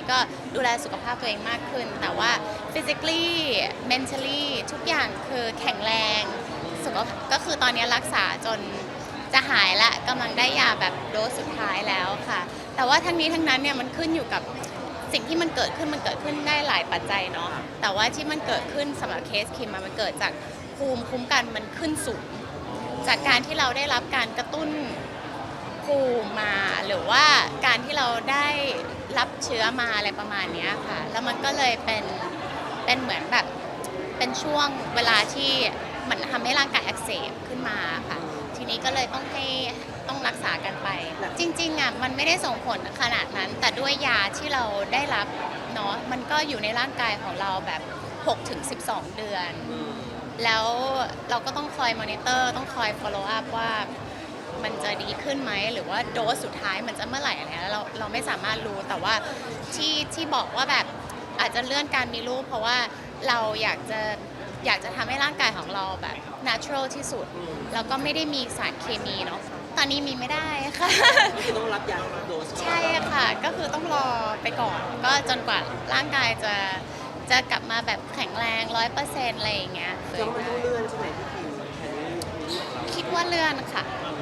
นี้ก็ดูแลสุขภาพตัวเองมากขึ้น แต่ว่า physically mentally ทุกอย่างคือแข็งแรงสุขภาพก็คือตอนนี้รักษาจนจะหายละกำลังได้ยาแบบโดสสุดท้ายแล้วค่ะ แต่ว่าทั้งนี้ทั้งนั้นเนี่ยมันขึ้นอยู่กับสิ่งที่มันเกิดขึ้นมันเกิดขึ้นได้หลายปัจจัยเนาะแต่ว่าที่มันเกิดขึ้นสำหรับเคสคิมมันเกิดจากภูมิคุ้มกันมันขึ้นสูง จากการที่เราได้รับการกระตุ้นภูมิมา หรือว่าการที่เราได้ รับเชื้อมาอะไรประมาณเนี้ยค่ะ แล้วมันก็เลยเป็นเป็นเหมือนแบบเป็นช่วงเวลาที่มันทำให้ร่างกายอักเสบขึ้นมาค่ะ ทีนี้ก็เลยต้องให้ต้องรักษากันไป จริงๆอะมันไม่ได้ส่งผลขนาดนั้น แต่ด้วยยาที่เราได้รับเนาะมันก็อยู่ในร่างกายของเราแบบ6ถึง12 เดือน แล้วเราก็ต้องคอยมอนิเตอร์ ต้องคอย follow up ว่า มันจะดีขึ้นไหมหรือว่าโดสสุดท้ายมันจะเมื่อไหร่อะไรเงี้ยเราเราไม่สามารถรู้แต่ว่าที่ที่บอกว่าแบบอาจจะเลื่อนการมีลูกเพราะว่าเราอยากจะอยากจะทำให้ร่างกายของเราแบบ natural ที่สุด แล้วก็ไม่ได้มีสารเคมีเนาะตอนนี้มีไม่ได้ค่ะ ก็คือต้องรับยาโดสใช่ค่ะ ก็คือต้องรอไปก่อน ก็จนกว่าร่างกายจะจะกลับมาแบบแข็งแรงร้อยเปอร์เซ็นต์อะไรอย่างเงี้ยจะมันต้องเลื่อนใช่ไหมพี่คิมแทนนี้ คิดว่าเลื่อนค่ะ